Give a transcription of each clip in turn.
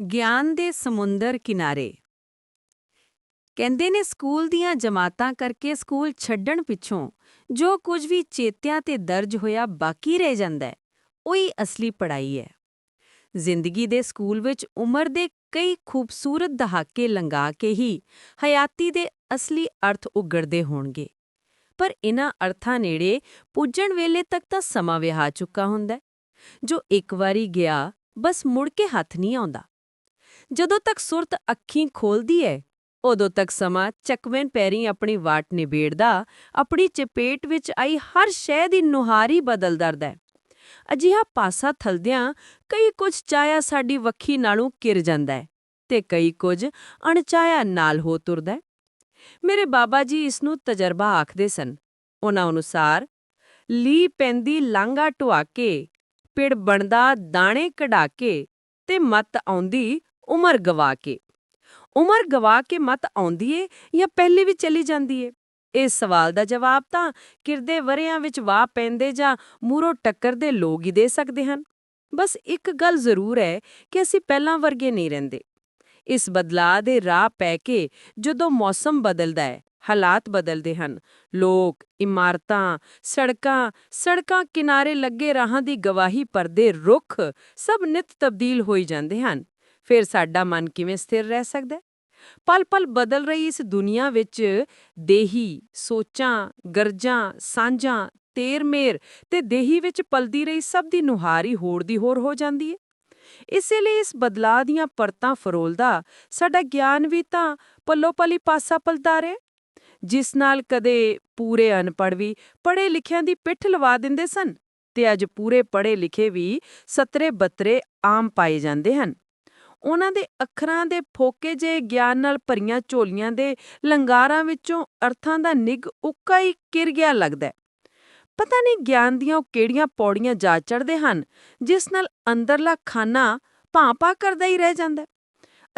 ਗਿਆਨ ਦੇ ਸਮੁੰਦਰ ਕਿਨਾਰੇ। ਕਹਿੰਦੇ ਨੇ ਸਕੂਲ ਦੀਆਂ ਜਮਾਤਾਂ ਕਰਕੇ ਸਕੂਲ ਛੱਡਣ ਪਿੱਛੋਂ ਜੋ ਕੁਝ ਵੀ ਚੇਤਿਆਂ ਤੇ ਦਰਜ ਹੋਇਆ ਬਾਕੀ ਰਹਿ ਜਾਂਦਾ ਹੈ, ਉਹੀ ਅਸਲੀ ਪੜ੍ਹਾਈ ਹੈ। ਜ਼ਿੰਦਗੀ ਦੇ ਸਕੂਲ ਵਿੱਚ ਉਮਰ ਦੇ ਕਈ ਖੂਬਸੂਰਤ ਦਹਾਕੇ ਲੰਘਾ ਕੇ ਹੀ ਹਯਾਤੀ ਦੇ ਅਸਲੀ ਅਰਥ ਉਗੜਦੇ ਹੋਣਗੇ। ਪਰ ਇਹਨਾਂ ਅਰਥਾਂ ਨੇੜੇ ਪੁੱਜਣ ਵੇਲੇ ਤੱਕ ਤਾਂ ਸਮਾਂ ਵਿਹਾ ਚੁੱਕਾ ਹੁੰਦਾ ਜੋ ਇੱਕ ਵਾਰੀ ਗਿਆ, ਬਸ ਮੁੜ ਕੇ ਹੱਥ ਨਹੀਂ ਆਉਂਦਾ। ਜਦੋਂ ਤੱਕ ਸੁਰਤ ਅੱਖੀਂ ਖੋਲਦੀ ਹੈ ਉਦੋਂ ਤੱਕ ਸਮਾਂ ਚੱਕਵੇਂ ਪੈਰੀਂ ਆਪਣੀ ਵਾਟ ਨਿਬੇੜਦਾ, ਆਪਣੀ ਚਪੇਟ ਵਿੱਚ ਆਈ ਹਰ ਸ਼ੈ ਦੀ ਨੁਹਾਰੀ ਬਦਲ ਦਰਦਾ ਹੈ ਅਜਿਹਾ ਪਾਸਾ ਥਲਦਿਆਂ ਕਈ ਕੁਝ ਚਾਇਆ ਸਾਡੀ ਵੱਖੀ ਨਾਲੋਂ ਕਿਰ ਜਾਂਦਾ ਹੈ ਤੇ ਕਈ ਕੁਝ ਅਣਚਾਇਆ ਨਾਲ ਹੋ ਤੁਰਦਾ ਮੇਰੇ ਬਾਬਾ ਜੀ ਇਸ ਨੂੰ ਤਜਰਬਾ ਆਖਦੇ ਸਨ। ਉਹਨਾਂ ਅਨੁਸਾਰ ਲੀ ਪੈਂਦੀ ਲਾਂਗਾ ਢੁਆ ਕੇ ਪਿੜ ਬਣਦਾ ਦਾਣੇ ਕਢਾ ਕੇ ਤੇ ਮਤ ਆਉਂਦੀ ਉਮਰ ਗਵਾ ਕੇ। ਉਮਰ ਗਵਾ ਕੇ ਮਤ ਆਉਂਦੀ ਏ ਜਾਂ ਪਹਿਲੇ ਵੀ ਚਲੀ ਜਾਂਦੀ ਏ? ਇਸ ਸਵਾਲ ਦਾ ਜਵਾਬ ਤਾਂ ਕਿਰਦੇ ਵਰਿਆਂ ਵਿੱਚ ਵਾਹ ਪੈਂਦੇ ਜਾਂ ਮੂਰੋ ਟੱਕਰ ਦੇ ਲੋਕ ਹੀ ਦੇ ਸਕਦੇ ਹਨ। ਬਸ ਇੱਕ ਗੱਲ ਜ਼ਰੂਰ ਹੈ ਕਿ ਅਸੀਂ ਪਹਿਲਾਂ ਵਰਗੇ ਨਹੀਂ ਰਹਿੰਦੇ। ਇਸ ਬਦਲਾਅ ਦੇ ਰਾਹ ਪੈ ਕੇ ਜਦੋਂ ਮੌਸਮ ਬਦਲਦਾ ਹੈ, ਹਾਲਾਤ ਬਦਲਦੇ ਹਨ, ਲੋਕ, ਇਮਾਰਤਾਂ, ਸੜਕਾਂ ਸੜਕਾਂ ਕਿਨਾਰੇ ਲੱਗੇ ਰਾਹਾਂ ਦੀ ਗਵਾਹੀ ਪਰਦੇ ਰੁੱਖ ਸਭ ਨਿਤ ਤਬਦੀਲ ਹੋਈ ਜਾਂਦੇ ਹਨ। ਫਿਰ ਸਾਡਾ ਮਨ ਕਿਵੇਂ ਸਥਿਰ ਰਹਿ ਸਕਦਾ ਹੈ? ਪਲ-ਪਲ ਬਦਲ ਰਹੀ ਇਸ ਦੁਨੀਆ ਵਿੱਚ ਦੇਹੀ ਸੋਚਾਂ, ਗਰਜਾਂ, ਸਾਂਝਾਂ, ਤੇਰ-ਮੇਰ ਤੇ ਦੇਹੀ ਵਿੱਚ ਪਲਦੀ ਰਹੀ ਸਭ ਦੀ ਨੁਹਾਰੀ ਹੋਰ ਦੀ ਹੋਰ ਹੋ ਜਾਂਦੀ ਹੈ। ਇਸੇ ਲਈ ਇਸ ਬਦਲਾਅ ਦੀਆਂ ਪਰਤਾਂ ਫਰੋਲਦਾ ਸਾਡਾ ਗਿਆਨ ਵੀ ਤਾਂ ਪੱਲੋ-ਪਲੀ ਪਾਸਾ ਪਲਦਾ ਰਿਹਾ ਜਿਸ ਨਾਲ ਕਦੇ ਪੂਰੇ ਅਨਪੜ੍ਹ ਵੀ ਪੜ੍ਹੇ ਲਿਖਿਆਂ ਦੀ ਪਿੱਠ ਲਵਾ ਦਿੰਦੇ ਸਨ ਤੇ ਅੱਜ ਪੂਰੇ ਪੜ੍ਹੇ ਲਿਖੇ ਵੀ ਸਤਰੇ ਬਤਰੇ ਆਮ ਪਾਏ ਜਾਂਦੇ ਹਨ। ਉਹਨਾਂ ਦੇ ਅੱਖਰਾਂ ਦੇ ਫੋਕੇ ਜੇ ਗਿਆਨ ਨਾਲ ਭਰੀਆਂ ਝੋਲੀਆਂ ਦੇ ਲੰਗਾਰਾਂ ਵਿੱਚੋਂ ਅਰਥਾਂ ਦਾ ਨਿੱਘ, ਉੱਕਾ ਹੀ ਕਿਰ ਗਿਆ ਲੱਗਦਾ ਪਤਾ ਨਹੀਂ ਗਿਆਨ ਦੀਆਂ ਉਹ ਕਿਹੜੀਆਂ ਪੌੜੀਆਂ ਜਾ ਚੜਦੇ ਹਨ, ਜਿਸ ਨਾਲ ਅੰਦਰਲਾ ਖਾਨਾ ਭਾਂਪਾ ਕਰਦਾ ਹੀ ਰਹਿ ਜਾਂਦਾ ਹੈ।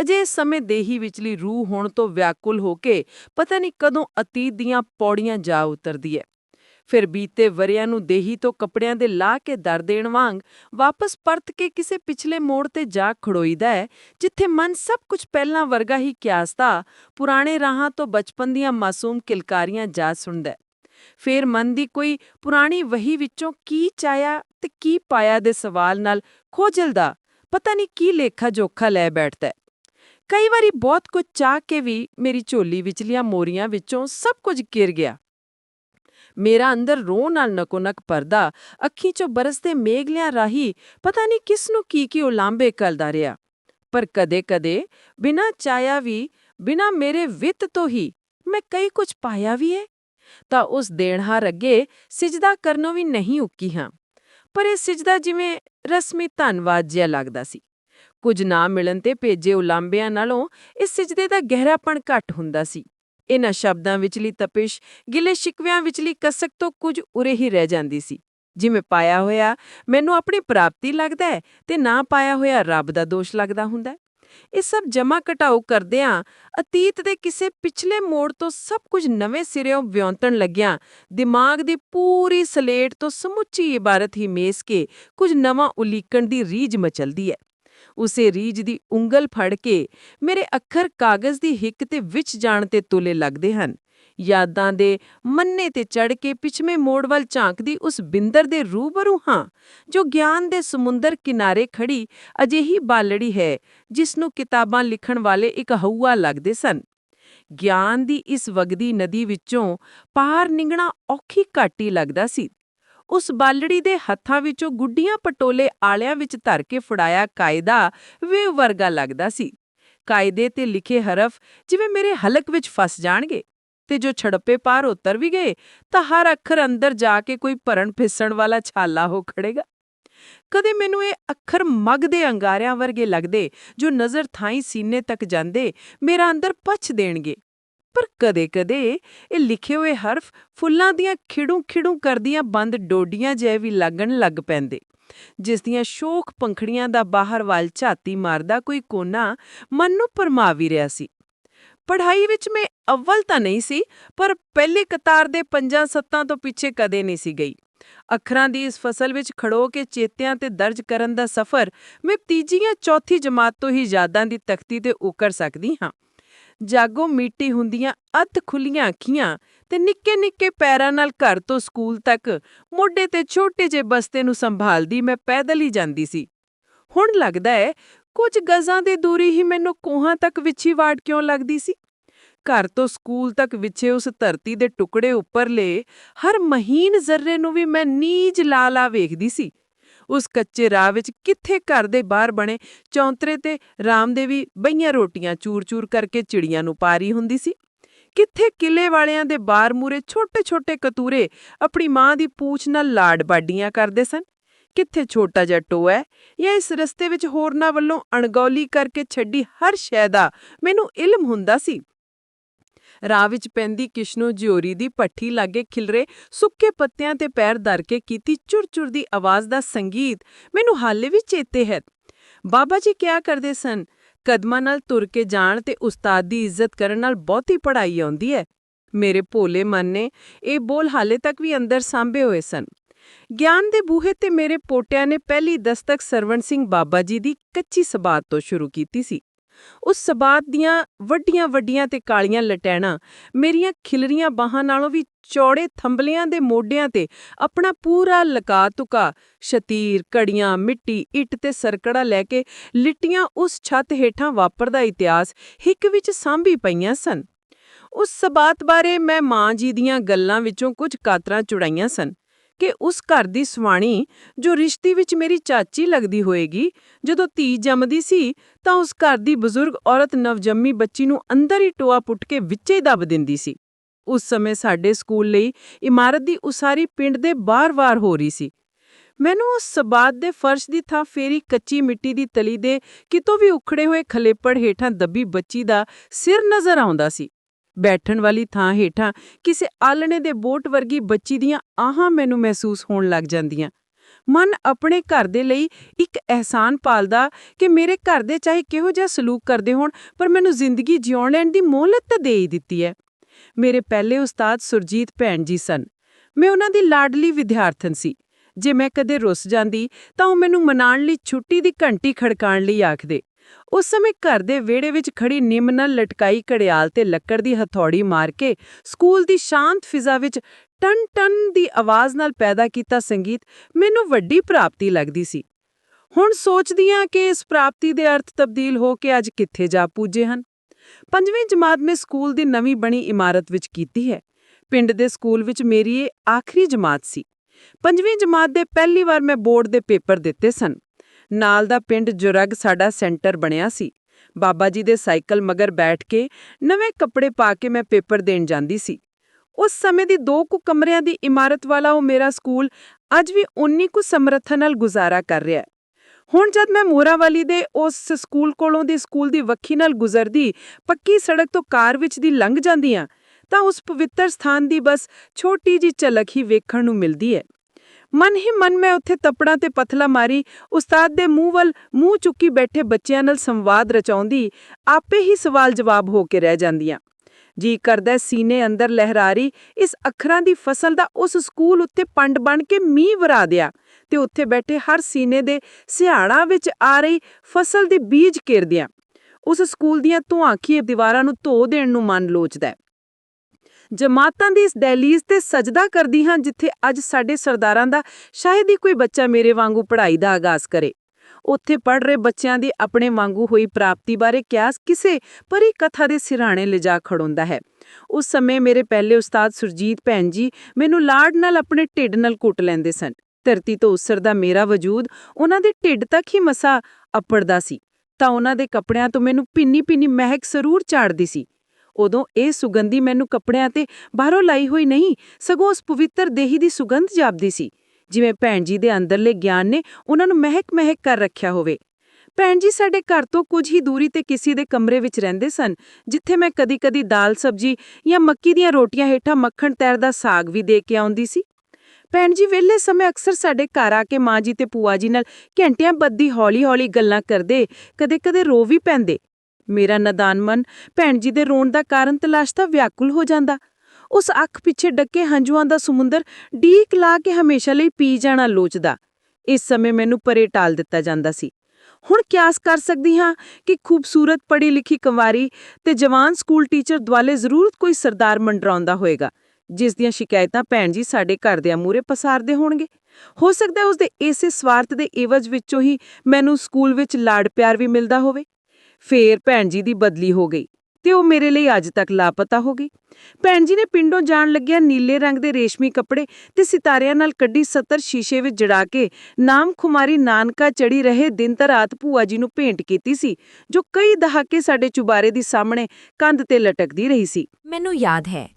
ਅਜੇ ਸਮੇਂ ਦੇਹੀ ਵਿਚਲੀ ਰੂਹ ਹੋਣ ਤੋਂ ਵਿਆਕੁਲ ਹੋ ਕੇ ਪਤਾ ਨਹੀਂ ਕਦੋਂ ਅਤੀਤ ਦੀਆਂ ਪੌੜੀਆਂ ਜਾ ਉਤਰਦੀ ਹੈ। ਫਿਰ ਬੀਤੇ ਵਰਿਆਂ ਨੂੰ ਦੇਹੀ ਤੋਂ ਕੱਪੜਿਆਂ ਦੇ ਲਾ ਕੇ ਦਰ ਦੇਣ ਵਾਂਗ ਵਾਪਸ ਪਰਤ ਕੇ ਕਿਸੇ ਪਿਛਲੇ ਮੋੜ ਤੇ ਜਾ ਖੜੋਈਦਾ ਹੈ, ਜਿੱਥੇ ਮਨ ਸਭ ਕੁਝ ਪਹਿਲਾਂ ਵਰਗਾ ਹੀ ਕਿਆਸਤਾ ਪੁਰਾਣੇ ਰਾਹਾਂ ਤੋਂ ਬਚਪਨ ਦੀਆਂ ਮਾਸੂਮ ਕਿਲਕਾਰੀਆਂ ਜਾ ਸੁਣਦਾ ਹੈ। ਫਿਰ ਮਨ ਦੀ ਕੋਈ ਪੁਰਾਣੀ ਵਹੀ ਵਿੱਚੋਂ ਕੀ ਚਾਇਆ ਤੇ ਕੀ ਪਾਇਆ ਦੇ ਸਵਾਲ ਨਾਲ ਖੋਜਲਦਾ, ਪਤਾ ਨਹੀਂ ਕੀ ਲੇਖਾ ਜੋਖਾ ਲੈ ਬੈਠਦਾ ਕਈ ਵਾਰੀ ਬਹੁਤ ਕੁਝ ਚਾਹ ਕੇ ਵੀ ਮੇਰੀ ਝੋਲੀ ਵਿਚਲੀਆਂ ਮੋਰੀਆਂ ਵਿੱਚੋਂ ਸਭ ਕੁਝ ਗਿਰ ਗਿਆ। ਮੇਰਾ ਅੰਦਰ ਰੋਹ ਨਾਲ ਨਕੋਨਕ ਪਰਦਾ ਅੱਖੀ ਚੋਂ ਬਰਸਦੇ ਮੇਘਲਿਆਂ ਰਾਹੀ ਪਤਾ ਨਹੀਂ ਕਿਸ ਨੂੰ ਕੀ ਕੀ ਉਲਾਂਬੇ ਕਰਦਾ ਰਿਹਾ। ਪਰ ਕਦੇ-ਕਦੇ ਬਿਨਾਂ ਚਾਇਆ ਵੀ, ਬਿਨਾਂ ਮੇਰੇ ਵਿੱਤ ਤੋਂ ਹੀ ਮੈਂ ਕਈ ਕੁਝ ਪਾਇਆ ਵੀ ਏ। ਤਾਂ ਉਸ ਦੇਣਹਾਰ ਅੱਗੇ ਸਿਜਦਾ ਕਰਨੋਂ ਵੀ ਨਹੀਂ ਉੱਕੀ ਹਾਂ। ਪਰ ਇਹ ਸਿਜਦਾ ਜਿਵੇਂ ਰਸਮੀ ਧੰਨਵਾਦ ਜਿਹਾ ਲੱਗਦਾ ਸੀ। ਕੁਝ ਨਾ ਮਿਲਣ ਤੇ ਭੇਜੇ ਉਲਾਂਬਿਆਂ ਨਾਲੋਂ ਇਸ ਸਿਜਦੇ ਦਾ ਗਹਿਰਾਪਣ ਘੱਟ ਹੁੰਦਾ ਸੀ। ਇਹਨਾਂ ਸ਼ਬਦਾਂ ਵਿਚਲੀ ਤਪਿਸ਼ ਗਿਲੇ ਸ਼ਿਕਵਿਆਂ ਵਿਚਲੀ ਕਸਕ ਤੋਂ ਕੁਝ ਉਰੇ ਹੀ ਰਹਿ ਜਾਂਦੀ ਸੀ। ਜਿਵੇਂ ਪਾਇਆ ਹੋਇਆ, ਮੈਨੂੰ ਆਪਣੀ ਪ੍ਰਾਪਤੀ ਲੱਗਦਾ ਹੈ ਤੇ ਨਾ ਪਾਇਆ ਹੋਇਆ ਰੱਬ ਦਾ ਦੋਸ਼ ਲੱਗਦਾ ਹੁੰਦਾ ਇਹ ਸਭ ਜਮਾ ਘਟਾਓ ਕਰਦਿਆਂ ਅਤੀਤ ਦੇ ਕਿਸੇ ਪਿਛਲੇ ਮੋੜ ਤੋਂ ਸਭ ਕੁਝ ਨਵੇਂ ਸਿਰਿਓਂ ਵਿਉਂਤਣ ਲੱਗਿਆਂ ਦਿਮਾਗ ਦੀ ਪੂਰੀ ਸਲੇਟ ਤੋਂ ਸਮੁੱਚੀ ਇਬਾਰਤ ਹੀ ਮੇਸ ਕੇ ਕੁਝ ਨਵਾਂ ਉਲੀਕਣ ਦੀ ਰੀਝ ਮਚਲਦੀ ਹੈ। ਉਸੇ ਰੀਝ ਦੀ ਉਂਗਲ ਫੜ ਕੇ ਮੇਰੇ ਅੱਖਰ ਕਾਗਜ਼ ਦੀ ਹਿੱਕ ਤੇ ਵਿੱਚ ਜਾਣ ਤੇ ਤੁਲੇ ਲੱਗਦੇ ਹਨ। ਯਾਦਾਂ ਦੇ ਮੰਨੇ ਤੇ ਚੜ ਕੇ ਪਿਛਵੇਂ ਮੋੜ ਵੱਲ ਝਾਂਕਦੀ ਉਸ ਬਿੰਦਰ ਦੇ ਰੂਬਰੂ ਹਾਂ, ਜੋ ਗਿਆਨ ਦੇ ਸਮੁੰਦਰ ਕਿਨਾਰੇ ਖੜੀ ਅਜਿਹੀ ਬਾਲੜੀ ਹੈ, ਜਿਸ ਨੂੰ ਕਿਤਾਬਾਂ ਲਿਖਣ ਵਾਲੇ ਇੱਕ ਹਊਆ ਲੱਗਦੇ ਸਨ। ਗਿਆਨ ਦੀ ਇਸ ਵਗਦੀ ਨਦੀ ਵਿੱਚੋਂ ਪਾਰ ਨਿੰਗਣਾ ਔਖੀ ਘਾਟੀ ਲੱਗਦਾ ਸੀ। ਉਸ ਬਾਲੜੀ ਦੇ ਹੱਥਾਂ ਵਿੱਚੋਂ ਗੁੱਡੀਆਂ ਪਟੋਲੇ ਆਲਿਆਂ ਵਿੱਚ ਧਰ ਕੇ ਫੜਾਇਆ ਕਾਇਦਾ ਵੇ ਵਰਗਾ ਲੱਗਦਾ ਸੀ। ਕਾਇਦੇ ਤੇ ਲਿਖੇ ਹਰਫ ਜਿਵੇਂ ਮੇਰੇ ਹਲਕ ਵਿੱਚ ਫਸ ਜਾਣਗੇ ਤੇ ਜੋ ਛੜੱਪੇ ਪਾਰ ਉਤਰ ਵੀ ਗਏ ਤਾਂ ਹਰ ਅੱਖਰ ਅੰਦਰ ਜਾ ਕੇ ਕੋਈ ਭਰਨ ਫਿਸਣ ਵਾਲਾ ਛਾਲਾ ਹੋ ਖੜੇਗਾ। ਕਦੇ ਮੈਨੂੰ ਇਹ ਅੱਖਰ ਮਗ ਦੇ ਅੰਗਾਰਿਆਂ ਵਰਗੇ ਲੱਗਦੇ ਜੋ ਨਜ਼ਰ ਥਾਈ ਸੀਨੇ ਤੱਕ ਜਾਂਦੇ ਮੇਰਾ ਅੰਦਰ ਪਛ ਦੇਣਗੇ। ਪਰ ਕਦੇ-ਕਦੇ ਇਹ ਲਿਖੇ ਹੋਏ ਹਰਫ ਫੁੱਲਾਂ ਦੀਆਂ ਖਿੜੂ-ਖਿੜੂ ਕਰਦੀਆਂ ਬੰਦ ਡੋਡੀਆਂ ਜਿਹੇ ਵੀ ਲੱਗਣ ਲੱਗ ਪੈਂਦੇ। ਜਿਸ ਦੀਆਂ ਸ਼ੋਖ ਪੰਖੜੀਆਂ ਦਾ ਬਾਹਰ ਵੱਲ ਝਾਤੀ ਮਾਰਦਾ ਕੋਈ ਕੋਨਾ ਮਨ ਨੂੰ ਪਰਮਾ ਵੀ ਰਿਹਾ ਸੀ। ਪੜ੍ਹਾਈ ਵਿੱਚ ਮੈਂ ਅਵਲ ਤਾਂ ਨਹੀਂ ਸੀ, ਪਰ ਪਹਿਲੀ ਕਤਾਰ ਦੇ ਪੰਜਾਂ ਸੱਤਾਂ ਤੋਂ ਪਿੱਛੇ ਕਦੇ ਨਹੀਂ ਸੀ ਗਈ। ਅੱਖਰਾਂ ਦੀ ਇਸ ਫਸਲ ਵਿੱਚ ਖੜੋ ਕੇ ਚੇਤਿਆਂ ਤੇ ਦਰਜ ਕਰਨ ਦਾ ਸਫ਼ਰ ਮੈਂ ਤੀਜੀ ਜਾਂ ਚੌਥੀ ਜਮਾਤ ਤੋਂ ਹੀ ਯਾਦਾਂ ਦੀ ਤਖਤੀ ਤੇ ਉਕਰ ਸਕਦੀ ਹਾਂ। ਜਾਗੋ ਮੀਟੀ ਹੁੰਦੀਆਂ ਅੱਤ ਖੁੱਲੀਆਂ ਅੱਖੀਆਂ ਤੇ ਨਿੱਕੇ-ਨਿੱਕੇ ਪੈਰਾਂ ਨਾਲ ਘਰ ਤੋਂ ਸਕੂਲ ਤੱਕ ਮੋਢੇ ਤੇ ਛੋਟੇ ਜਿਹੇ ਬਸਤੇ ਨੂੰ ਸੰਭਾਲਦੀ ਮੈਂ ਪੈਦਲ ਹੀ ਜਾਂਦੀ ਸੀ। ਹੁਣ ਲੱਗਦਾ ਹੈ ਕੁਝ ਗਜ਼ਾਂ ਦੀ ਦੂਰੀ ਹੀ ਮੈਨੂੰ ਕੋਹਾਂ ਤੱਕ ਵਿਛੀ ਵਾੜ ਕਿਉਂ ਲੱਗਦੀ ਸੀ? ਘਰ ਤੋਂ ਸਕੂਲ ਤੱਕ ਵਿਛੇ ਉਸ ਧਰਤੀ ਦੇ ਟੁਕੜੇ ਉੱਪਰਲੇ ਹਰ ਮਹੀਨ ਜ਼ਰਰੇ ਨੂੰ ਵੀ ਮੈਂ ਨੀਜ ਲਾ-ਲਾ ਵੇਖਦੀ ਸੀ। ਉਸ ਕੱਚੇ ਰਾਹ ਵਿੱਚ ਕਿੱਥੇ ਘਰ ਦੇ ਬਾਹਰ ਬਣੇ ਚੌਂਤਰੇ ਤੇ ਰਾਮਦੇਵੀ ਬਈਆਂ ਰੋਟੀਆਂ ਚੂਰ-ਚੂਰ ਕਰਕੇ ਚਿੜੀਆਂ ਨੂੰ ਪਾਰੀ ਹੁੰਦੀ ਸੀ। ਕਿੱਥੇ ਕਿਲੇ ਵਾਲਿਆਂ ਦੇ ਬਾਰ ਮੂਰੇ ਛੋਟੇ-ਛੋਟੇ ਕਤੂਰੇ ਆਪਣੀ ਮਾਂ ਦੀ ਪੂਛ ਨਾਲ ਲਾਡ ਬਾਡੀਆਂ ਕਰਦੇ ਸਨ? ਕਿੱਥੇ ਛੋਟਾ ਜਿਹਾ ਟੋਆ ਜਾਂ ਇਸ ਰਸਤੇ ਵਿੱਚ ਹੋਰਨਾਂ ਵੱਲੋਂ ਅਣਗੌਲੀ ਕਰਕੇ ਛੱਡੀ ਹਰ ਸ਼ੈ ਦਾ ਮੈਨੂੰ ਇਲਮ ਹੁੰਦਾ ਸੀ? ਰਾਹ ਵਿੱਚ ਪੈਂਦੀ ਕਿਸ਼ਨੋ ਜਿਉਰੀ ਦੀ ਪੱਠੀ ਲਾਗੇ ਖਿਲਰੇ ਸੁੱਕੇ ਪੱਤਿਆਂ ਤੇ ਪੈਰ ਧਰ ਕੇ ਕੀਤੀ ਚੁਰ-ਚੁਰ ਦੀ ਆਵਾਜ਼ ਦਾ ਸੰਗੀਤ ਮੈਨੂੰ ਹਾਲੇ ਵੀ ਚੇਤੇ ਹੈ। ਬਾਬਾ ਜੀ ਕਿਆ ਕਰਦੇ ਸਨ? ਕਦਮਾਂ ਨਾਲ ਤੁਰ ਕੇ ਜਾਣ ਤੇ ਉਸਤਾਦ ਦੀ ਇੱਜ਼ਤ ਕਰਨ ਨਾਲ ਬਹੁਤੀ ਪੜ੍ਹਾਈ ਆਉਂਦੀ ਹੈ। ਮੇਰੇ ਭੋਲੇ ਮਨ ਨੇ ਇਹ ਬੋਲ ਹਾਲੇ ਤੱਕ ਵੀ ਅੰਦਰ ਸਾਂਭੇ ਹੋਏ ਸਨ। ਗਿਆਨ ਦੇ ਬੂਹੇ ਤੇ ਮੇਰੇ ਪੋਟਿਆਂ ਨੇ ਪਹਿਲੀ ਦਸਤਕ ਸਰਵਣ ਸਿੰਘ ਬਾਬਾ ਜੀ ਦੀ ਕੱਚੀ ਸਬਾਤ ਤੋਂ ਸ਼ੁਰੂ ਕੀਤੀ ਸੀ। ਉਸ ਸਬਾਤ ਦੀਆਂ ਵੱਡੀਆਂ-ਵੱਡੀਆਂ ਤੇ ਕਾਲੀਆਂ ਲਟੈਣਾ, ਮੇਰੀਆਂ ਖਿਲਰੀਆਂ ਬਾਹਾਂ ਨਾਲੋਂ ਵੀ ਚੌੜੇ ਥੰਬਲਿਆਂ ਦੇ ਮੋਢਿਆਂ ਤੇ ਆਪਣਾ ਪੂਰਾ ਲਕਾ ਤੁਕਾ, ਸ਼ਤੀਰ, ਕੜੀਆਂ, ਮਿੱਟੀ, ਇੱਟ ਤੇ ਸਰਕੜਾ ਲੈ ਕੇ ਲਿੱਟੀਆਂ ਉਸ ਛੱਤ ਹੇਠਾਂ ਵਾਪਰਦਾ ਇਤਿਹਾਸ ਹਿੱਕ ਵਿੱਚ ਸਾਂਭੀ ਪਈਆਂ ਸਨ। ਉਸ ਸਬਾਤ ਬਾਰੇ ਮੈਂ ਮਾਂ ਜੀ ਦੀਆਂ ਗੱਲਾਂ ਵਿੱਚੋਂ ਕੁਝ ਕਾਤਰਾਂ ਚੁੜਾਈਆਂ ਸਨ। ਕਿ ਉਸ ਘਰ ਦੀ ਸਵਾਣੀ ਜੋ ਰਿਸ਼ਤੀ ਵਿੱਚ ਮੇਰੀ ਚਾਚੀ ਲੱਗਦੀ ਹੋਏਗੀ, ਜਦੋਂ ਧੀ ਜੰਮਦੀ ਸੀ, ਤਾਂ ਉਸ ਘਰ ਦੀ ਬਜ਼ੁਰਗ ਔਰਤ ਨਵਜੰਮੀ ਬੱਚੀ ਨੂੰ ਅੰਦਰ ਹੀ ਟੋਆ ਪੁੱਟ ਕੇ ਵਿੱਚੇ ਹੀ ਦੱਬ ਦਿੰਦੀ ਸੀ। ਉਸ ਸਮੇਂ ਸਾਡੇ ਸਕੂਲ ਲਈ ਇਮਾਰਤ ਦੀ ਉਸਾਰੀ ਪਿੰਡ ਦੇ ਬਾਰ-ਬਾਰ ਹੋ ਰਹੀ ਸੀ। ਮੈਨੂੰ ਉਸ ਸਬਾਤ ਦੇ ਫਰਸ਼ ਦੀ ਥਾਂ ਫੇਰੀ ਕੱਚੀ ਮਿੱਟੀ ਦੀ ਤਲੀ ਦੇ ਕਿਤੋਂ ਵੀ ਉਖੜੇ ਹੋਏ ਖਲੇਪੜ ਹੇਠਾਂ ਦੱਬੀ ਬੱਚੀ ਦਾ ਸਿਰ ਨਜ਼ਰ ਆਉਂਦਾ ਸੀ। ਬੈਠਣ ਵਾਲੀ ਥਾਂ ਹੇਠਾਂ ਕਿਸੇ ਆਲਣੇ ਦੇ ਬੋਟ ਵਰਗੀ ਬੱਚੀ ਦੀਆਂ ਆਹਾਂ ਮੈਨੂੰ ਮਹਿਸੂਸ ਹੋਣ ਲੱਗ ਜਾਂਦੀਆਂ। ਮਨ ਆਪਣੇ ਘਰ ਦੇ ਲਈ ਇੱਕ ਅਹਿਸਾਨ ਪਾਲਦਾ ਕਿ ਮੇਰੇ ਘਰ ਦੇ ਚਾਹੇ ਕਿਹੋ ਜਿਹਾ ਸਲੂਕ ਕਰਦੇ ਹੋਣ, ਪਰ ਮੈਨੂੰ ਜ਼ਿੰਦਗੀ ਜਿਉਣ ਲੈਣ ਦੀ ਮੋਹਲਤ ਤਾਂ ਦੇ ਹੀ ਦਿੱਤੀ ਹੈ। ਮੇਰੇ ਪਹਿਲੇ ਉਸਤਾਦ ਸੁਰਜੀਤ ਭੈਣ ਜੀ ਸਨ। ਮੈਂ ਉਹਨਾਂ ਦੀ ਲਾਡਲੀ ਵਿਦਿਆਰਥਣ ਸੀ। ਜੇ ਮੈਂ ਕਦੇ ਰੁੱਸ ਜਾਂਦੀ ਤਾਂ ਉਹ ਮੈਨੂੰ ਮਨਾਉਣ ਲਈ ਛੁੱਟੀ ਦੀ ਘੰਟੀ ਖੜਕਾਉਣ ਲਈ ਆਖਦੇ। ਉਸ ਸਮੇਂ ਘਰ ਦੇ ਵਿਹੜੇ ਵਿੱਚ ਖੜੀ ਨਿੰਮ ਨਾਲ ਲਟਕਾਈ ਘੜਿਆਲ ਤੇ ਲੱਕੜ ਦੀ ਹਥੌੜੀ ਮਾਰ ਕੇ ਸਕੂਲ ਦੀ ਸ਼ਾਂਤ ਫਿਜ਼ਾ ਵਿੱਚ ਟਨ ਟਨ ਦੀ ਆਵਾਜ਼ ਨਾਲ ਪੈਦਾ ਕੀਤਾ ਸੰਗੀਤ, ਮੈਨੂੰ ਵੱਡੀ ਪ੍ਰਾਪਤੀ ਲੱਗਦੀ ਸੀ। ਹੁਣ ਸੋਚਦੀ ਹਾਂ ਕਿ ਇਸ ਪ੍ਰਾਪਤੀ ਦੇ ਅਰਥ ਤਬਦੀਲ ਹੋ ਕੇ ਅੱਜ ਕਿੱਥੇ ਜਾ ਪੂਜੇ ਹਨ। ਪੰਜਵੀਂ ਜਮਾਤ ਮੈਂ ਸਕੂਲ ਦੀ ਨਵੀਂ ਬਣੀ ਇਮਾਰਤ ਵਿੱਚ ਕੀਤੀ ਹੈ। ਪਿੰਡ ਦੇ ਸਕੂਲ ਵਿੱਚ ਮੇਰੀ ਇਹ ਆਖਰੀ ਜਮਾਤ ਸੀ। ਪੰਜਵੀਂ ਜਮਾਤ ਦੇ ਪਹਿਲੀ ਵਾਰ ਮੈਂ ਬੋਰਡ ਦੇ ਪੇਪਰ ਦਿੱਤੇ ਸਨ। ਨਾਲ ਦਾ ਪਿੰਡ ਜੁਰਗ ਸਾਡਾ ਸੈਂਟਰ ਬਣਿਆ ਸੀ। ਬਾਬਾ ਜੀ ਦੇ ਸਾਈਕਲ ਮਗਰ ਬੈਠ ਕੇ ਨਵੇਂ ਕੱਪੜੇ ਪਾ ਕੇ ਮੈਂ ਪੇਪਰ ਦੇਣ ਜਾਂਦੀ ਸੀ। ਉਸ ਸਮੇਂ ਦੀ ਦੋ ਕੁ ਕਮਰਿਆਂ ਦੀ ਇਮਾਰਤ ਵਾਲਾ ਉਹ ਮੇਰਾ ਸਕੂਲ ਅੱਜ ਵੀ ਉਨੀ ਕੁ ਸਮਰੱਥਾ ਨਾਲ ਗੁਜ਼ਾਰਾ ਕਰ ਰਿਹਾ ਹੈ। ਹੁਣ ਜਦ ਮੈਂ ਮੋਰਾਵਾਲੀ ਦੇ ਉਸ ਸਕੂਲ ਕੋਲੋਂ ਦੀ ਸਕੂਲ ਦੀ ਵੱਖੀ ਨਾਲ ਗੁਜ਼ਰਦੀ, ਪੱਕੀ ਸੜਕ ਤੋਂ ਕਾਰ ਵਿੱਚ ਦੀ ਲੰਘ ਜਾਂਦੀ ਹਾਂ, ਤਾਂ ਉਸ ਪਵਿੱਤਰ ਸਥਾਨ ਦੀ ਬਸ ਛੋਟੀ ਜੀ ਝਲਕ ਹੀ ਵੇਖਣ ਨੂੰ ਮਿਲਦੀ ਹੈ। ਮਨ ਹੀ ਮਨ ਮੈਂ ਉੱਥੇ ਤਪੜਾਂ ਤੇ ਪਥਲਾ ਮਾਰੀ, ਉਸਤਾਦ ਦੇ ਮੂੰਹ ਵੱਲ ਮੂੰਹ ਚੁੱਕੀ ਬੈਠੇ ਬੱਚਿਆਂ ਨਾਲ ਸੰਵਾਦ ਰਚਾਉਂਦੀ, ਆਪੇ ਹੀ ਸਵਾਲ ਜਵਾਬ ਹੋ ਕੇ ਰਹਿ ਜਾਂਦੀਆਂ। ਜੀ ਕਰਦਾ ਸੀਨੇ ਅੰਦਰ ਲਹਿਰਾਰੀ, ਇਸ ਅੱਖਰਾਂ ਦੀ ਫਸਲ ਦਾ ਉਸ ਸਕੂਲ ਉੱਤੇ ਪੰਡ ਬਣ ਕੇ ਮੀਂਹ ਵਰਾ ਦਿਆ ਤੇ ਉੱਥੇ ਬੈਠੇ ਹਰ ਸੀਨੇ ਦੇ ਸਿਹਾੜਾ ਵਿੱਚ ਆ ਰਹੀ ਫਸਲ ਦੇ ਬੀਜ ਕਿਰਦਿਆਂ ਉਸ ਸਕੂਲ ਦੀਆਂ ਧੁਆਂਖੀ ਦੀਵਾਰਾਂ ਨੂੰ ਧੋ ਦੇਣ ਨੂੰ ਮਨ ਲੋਚਦਾ ਜਮਾਤਾਂ ਦੀ ਇਸ ਦਹਿਲੀਜ਼ ਤੇ ਸਜਦਾ ਕਰਦੀ ਹਾਂ, ਜਿੱਥੇ ਅੱਜ ਸਾਡੇ ਸਰਦਾਰਾਂ ਦਾ ਸ਼ਾਇਦ ਹੀ ਕੋਈ ਬੱਚਾ ਮੇਰੇ ਵਾਂਗੂ ਪੜ੍ਹਾਈ ਦਾ ਆਗਾਜ਼ ਕਰੇ। ਉੱਥੇ ਪੜ ਰਹੇ ਬੱਚਿਆਂ ਦੀ ਆਪਣੇ ਵਾਂਗੂ ਹੋਈ ਪ੍ਰਾਪਤੀ ਬਾਰੇ ਕਿਆਸ ਕਿਸੇ ਪਰੀ ਕਥਾ ਦੇ ਸਿਰਾਣੇ ਲਿਜਾ ਖੜੋਂਦਾ ਹੈ। ਉਸ ਸਮੇਂ ਮੇਰੇ ਪਹਿਲੇ ਉਸਤਾਦ ਸੁਰਜੀਤ ਭੈਣ ਜੀ ਮੈਨੂੰ ਲਾਡ ਨਾਲ ਆਪਣੇ ਢਿੱਡ ਨਾਲ ਕੁੱਟ ਲੈਂਦੇ ਸਨ। ਧਰਤੀ ਤੋਂ ਉਸਰਦਾ ਮੇਰਾ ਵਜੂਦ ਉਹਨਾਂ ਦੇ ਢਿੱਡ ਤੱਕ ਹੀ ਮਸਾ ਅਪੜਦਾ ਸੀ। ਤਾਂ ਉਹਨਾਂ ਦੇ ਕੱਪੜਿਆਂ ਤੋਂ ਮੈਨੂੰ ਪਿੰਨੀ ਪਿੰਨੀ ਮਹਿਕ ਸਰੂਰ ਝਾੜਦੀ ਸੀ। ਉਦੋਂ ਇਹ ਸੁਗੰਧੀ ਮੈਨੂੰ ਕੱਪੜਿਆਂ ਤੇ ਬਾਹਰੋਂ ਲਾਈ ਹੋਈ ਨਹੀਂ, ਸਗੋਂ ਉਸ ਪਵਿੱਤਰ ਦੇਹੀ ਦੀ ਸੁਗੰਧ ਜਾਪਦੀ ਸੀ। ਜਿਵੇਂ ਭੈਣ ਜੀ ਦੇ ਅੰਦਰਲੇ ਗਿਆਨ ਨੇ ਉਹਨਾਂ ਨੂੰ ਮਹਿਕ-ਮਹਿਕ ਕਰ ਰੱਖਿਆ ਹੋਵੇ। ਭੈਣ ਜੀ ਸਾਡੇ ਘਰ ਤੋਂ ਕੁਝ ਹੀ ਦੂਰੀ ਤੇ ਕਿਸੇ ਦੇ ਕਮਰੇ ਵਿੱਚ ਰਹਿੰਦੇ ਸਨ, ਜਿੱਥੇ ਮੈਂ ਕਦੀ-ਕਦੀ ਦਾਲ ਸਬਜੀ ਜਾਂ ਮੱਕੀ ਦੀਆਂ ਰੋਟੀਆਂ ਹੇਠਾਂ ਮੱਖਣ ਤੈਰਦਾ ਸਾਗ ਵੀ ਦੇ ਕੇ ਆਉਂਦੀ ਸੀ। ਭੈਣ ਜੀ ਵਿਹਲੇ ਸਮੇਂ ਅਕਸਰ ਸਾਡੇ ਘਰ ਆ ਕੇ ਮਾਂ ਜੀ ਤੇ ਪੂਆ ਜੀ ਨਾਲ ਘੰਟਿਆਂ ਬੱਦੀ ਹੌਲੀ-ਹੌਲੀ ਗੱਲਾਂ ਕਰਦੇ, ਕਦੇ-ਕਦੇ ਰੋ ਵੀ ਪੈਂਦੇ। ਮੇਰਾ ਨਦਾਨ ਮਨ ਭੈਣ ਜੀ ਦੇ ਰੋਣ ਦਾ ਕਾਰਨ ਤਲਾਸ਼ਦਾ ਵਿਆਕੁਲ ਹੋ ਜਾਂਦਾ। ਉਸ ਅੱਖ ਪਿੱਛੇ ਡੱਕੇ ਹੰਝੂਆਂ ਦਾ ਸਮੁੰਦਰ ਡੀਕ ਲਾ ਕੇ ਹਮੇਸ਼ਾ ਲਈ ਪੀ ਜਾਣਾ ਲੋਚਦਾ। ਇਸ ਸਮੇਂ ਮੈਨੂੰ ਪਰੇ ਟਾਲ ਦਿੱਤਾ ਜਾਂਦਾ ਸੀ। ਹੁਣ ਕਿਆਸ ਕਰ ਸਕਦੀ ਹਾਂ ਕਿ ਖੂਬਸੂਰਤ ਪੜ੍ਹੀ ਲਿਖੀ ਕੰਵਾਰੀ ਤੇ ਜਵਾਨ ਸਕੂਲ ਟੀਚਰ ਦੁਆਲੇ ਜ਼ਰੂਰ ਕੋਈ ਸਰਦਾਰ ਮੰਡਰਾਉਂਦਾ ਹੋਏਗਾ, ਜਿਸ ਦੀਆਂ ਸ਼ਿਕਾਇਤਾਂ ਭੈਣ ਜੀ ਸਾਡੇ ਘਰ ਦੇ ਮੂਹਰੇ ਪਸਾਰਦੇ ਹੋਣਗੇ। ਹੋ ਸਕਦਾ ਹੈ ਉਸ ਦੇ ਇਸੇ ਸਵਾਰਥ ਦੇ ਏਵਜ ਵਿੱਚੋਂ ਹੀ ਮੈਨੂੰ ਸਕੂਲ ਵਿੱਚ ਲਾੜ ਪਿਆਰ ਵੀ ਮਿਲਦਾ ਹੋਵੇ। ਫੇਰ ਭੈਣ ਜੀ ਦੀ ਬਦਲੀ ਹੋ ਗਈ ਤੇ ਉਹ ਮੇਰੇ ਲਈ ਅੱਜ ਤੱਕ ਲਾਪਤਾ ਹੋ ਗਈ। ਭੈਣ ਜੀ ਨੇ ਪਿੰਡੋਂ ਜਾਣ ਲੱਗਿਆ ਨੀਲੇ ਰੰਗ ਦੇ ਰੇਸ਼ਮੀ ਕੱਪੜੇ ਤੇ ਸਿਤਾਰਿਆਂ ਨਾਲ ਕੱਢੀ ਸੱਤਰ ਸ਼ੀਸ਼ੇ ਵਿੱਚ ਜੜਾ ਕੇ ਨਾਮ ਖੁਮਾਰੀ ਨਾਨਕਾ ਚੜੀ ਰਹੇ ਦਿਨ ਤੇ ਰਾਤ ਭੂਆ ਜੀ ਨੂੰ ਭੇਂਟ ਕੀਤੀ ਸੀ, ਜੋ ਕਈ ਦਹਾਕੇ ਸਾਡੇ ਚੁਬਾਰੇ ਦੀ ਸਾਹਮਣੇ ਕੰਧ ਤੇ ਲਟਕਦੀ ਰਹੀ ਸੀ। ਮੈਨੂੰ ਯਾਦ ਹੈ,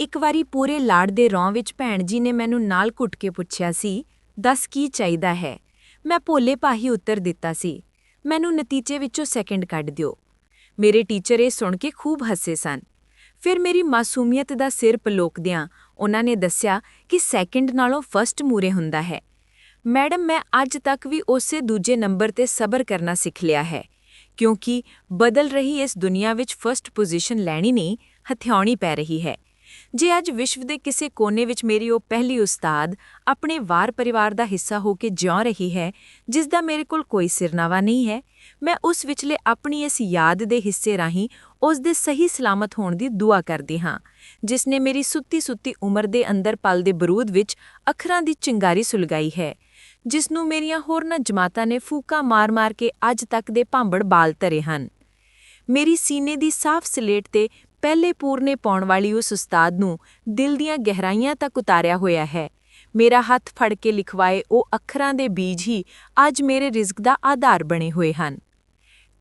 ਇੱਕ ਵਾਰੀ ਪੂਰੇ ਲਾੜ ਦੇ ਰੌਂ ਵਿੱਚ ਭੈਣ ਜੀ ਨੇ ਮੈਨੂੰ ਨਾਲ ਘੁੱਟ ਕੇ ਪੁੱਛਿਆ ਸੀ, ਦੱਸ ਕੀ ਚਾਹੀਦਾ ਹੈ? ਮੈਂ ਭੋਲੇ ਭਾਹੀ ਉੱਤਰ ਦਿੱਤਾ ਸੀ ਮੈਨੂੰ ਨਤੀਜੇ ਵਿੱਚੋਂ ਸੈਕਿੰਡ ਕੱਢ ਦਿਓ। ਮੇਰੇ ਟੀਚਰ ਇਹ ਸੁਣ ਕੇ ਖੂਬ ਹੱਸੇ ਸਨ। ਫਿਰ ਮੇਰੀ ਮਾਸੂਮੀਅਤ ਦਾ ਸਿਰ ਪਲੋਕਦਿਆਂ ਉਹਨਾਂ ਨੇ ਦੱਸਿਆ ਕਿ ਸੈਕਿੰਡ ਨਾਲੋਂ ਫਸਟ ਮੂਰੇ ਹੁੰਦਾ ਹੈ। ਮੈਡਮ, ਮੈਂ ਅੱਜ ਤੱਕ ਵੀ ਉਸੇ ਦੂਜੇ ਨੰਬਰ ਤੇ ਸਬਰ ਕਰਨਾ ਸਿੱਖ ਲਿਆ ਹੈ, ਕਿਉਂਕਿ ਬਦਲ ਰਹੀ ਇਸ ਦੁਨੀਆ ਵਿੱਚ ਫਸਟ ਪੋਜੀਸ਼ਨ ਲੈਣੀ ਨਹੀਂ, ਹਥਿਆਉਣੀ ਪੈ ਰਹੀ ਹੈ। ਜੇ ਅੱਜ ਵਿਸ਼ਵ ਦੇ ਕਿਸੇ ਕੋਨੇ ਵਿੱਚ ਮੇਰੀ ਉਹ ਪਹਿਲੀ ਉਸਤਾਦ ਆਪਣੇ ਵਾਰ ਪਰਿਵਾਰ ਦਾ ਹਿੱਸਾ ਹੋ ਕੇ ਜਿਉ ਰਹੀ ਹੈ, ਜਿਸ ਦਾ ਮੇਰੇ ਕੋਲ ਕੋਈ ਸਿਰਨਾਵਾ ਨਹੀਂ ਹੈ, ਮੈਂ ਉਸ ਵਿਚਲੇ ਆਪਣੀ ਇਸ ਯਾਦ ਦੇ ਹਿੱਸੇ ਰਾਹੀਂ ਉਸ ਦੇ ਸਹੀ ਸਲਾਮਤ ਹੋਣ ਦੀ ਦੁਆ ਕਰਦੀ ਹਾਂ, ਜਿਸ ਨੇ ਮੇਰੀ ਸੁੱਤੀ ਸੁੱਤੀ ਉਮਰ ਦੇ ਅੰਦਰ ਪਲ ਦੇ ਬਰੂਦ ਵਿੱਚ ਅੱਖਰਾਂ ਦੀ ਚਿੰਗਾਰੀ ਸੁਲਗਾਈ ਹੈ, ਜਿਸ ਨੂੰ ਮੇਰੀਆਂ ਹੋਰਨਾਂ ਜਮਾਤਾਂ ਨੇ ਫੂਕਾ ਮਾਰ-ਮਾਰ ਕੇ ਅੱਜ ਤੱਕ ਦੇ ਭਾਂਬੜ ਬਾਲ ਧਰੇ ਹਨ। ਮੇਰੀ ਸੀਨੇ ਦੀ ਸਾਫ਼ ਸਲੇਟ ਤੇ ਪਹਿਲੇ ਪੂਰਨੇ ਪਾਉਣ ਵਾਲੀ ਉਸ ਉਸਤਾਦ ਨੂੰ ਦਿਲ ਦੀਆਂ ਗਹਿਰਾਈਆਂ ਤੱਕ ਉਤਾਰਿਆ ਹੋਇਆ ਹੈ। ਮੇਰਾ ਹੱਥ ਫੜ ਕੇ ਲਿਖਵਾਏ ਉਹ ਅੱਖਰਾਂ ਦੇ ਬੀਜ ਹੀ ਅੱਜ ਮੇਰੇ ਰਿਜ਼ਕ ਦਾ ਆਧਾਰ ਬਣੇ ਹੋਏ ਹਨ।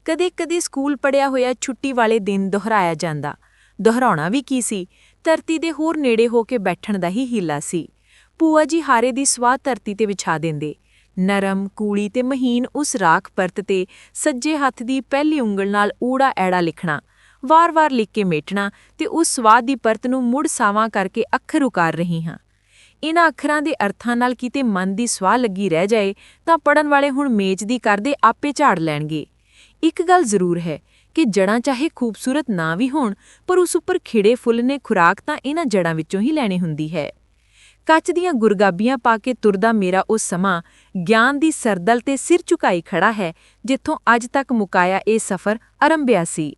ਕਦੇ-ਕਦੇ ਸਕੂਲ ਪੜਿਆ ਹੋਇਆ ਛੁੱਟੀ ਵਾਲੇ ਦਿਨ ਦੁਹਰਾਇਆ ਜਾਂਦਾ। ਦੁਹਰਾਉਣਾ ਵੀ ਕੀ ਸੀ? ਧਰਤੀ ਦੇ ਹੋਰ ਨੇੜੇ ਹੋ ਕੇ ਬੈਠਣ ਦਾ ਹੀ ਹੀਲਾ ਸੀ। ਪੂਆ ਜੀ ਹਾਰੇ ਦੀ ਸਵਾਹ ਧਰਤੀ ਤੇ ਵਿਛਾ ਦਿੰਦੇ। ਨਰਮ, ਕੂਲੀ ਤੇ ਮਹੀਨ ਉਸ ਰਾਖ ਪਰਤ ਤੇ ਸੱਜੇ ਹੱਥ ਦੀ ਪਹਿਲੀ ਉਂਗਲ ਨਾਲ ਊੜਾ ਐੜਾ ਲਿਖਣਾ ਵਾਰ-ਵਾਰ ਲਿਖ ਕੇ ਮੇਟਣਾ ਤੇ ਉਸ ਸਵਾਦ ਦੀ ਪਰਤ ਨੂੰ ਮੁੜ ਸਾਵਾਂ ਕਰਕੇ ਅੱਖਰ ਉਕਾਰ ਰਹੀ ਹਾਂ। ਇਹਨਾਂ ਅੱਖਰਾਂ ਦੇ ਅਰਥਾਂ ਨਾਲ ਕਿਤੇ ਮਨ ਦੀ ਸਵਾਹ ਲੱਗੀ ਰਹਿ ਜਾਏ ਤਾਂ ਪੜਨ ਵਾਲੇ ਹੁਣ ਮੇਜ਼ ਦੀ ਕਰਦੇ ਆਪੇ ਝਾੜ ਲੈਣਗੇ। ਇੱਕ ਗੱਲ ਜ਼ਰੂਰ ਹੈ ਕਿ ਜੜਾਂ ਚਾਹੇ ਖੂਬਸੂਰਤ ਨਾ ਵੀ ਹੋਣ, ਪਰ ਉਸ ਉੱਪਰ ਖਿੜੇ ਫੁੱਲ ਨੇ ਖੁਰਾਕ ਤਾਂ ਇਹਨਾਂ ਜੜਾਂ ਵਿੱਚੋਂ ਹੀ ਲੈਣੀ ਹੁੰਦੀ ਹੈ। ਕੱਚ ਦੀਆਂ ਗੁਰਗਾਬੀਆਂ ਪਾ ਕੇ ਤੁਰਦਾ ਮੇਰਾ ਉਹ ਸਮਾਂ, ਗਿਆਨ ਦੀ ਸਰਦਲ ਤੇ ਸਿਰ ਝੁਕਾਈ ਖੜਾ ਹੈ, ਜਿੱਥੋਂ ਅੱਜ ਤੱਕ ਮੁਕਾਇਆ ਇਹ ਸਫ਼ਰ ਆਰੰਭਿਆ ਸੀ।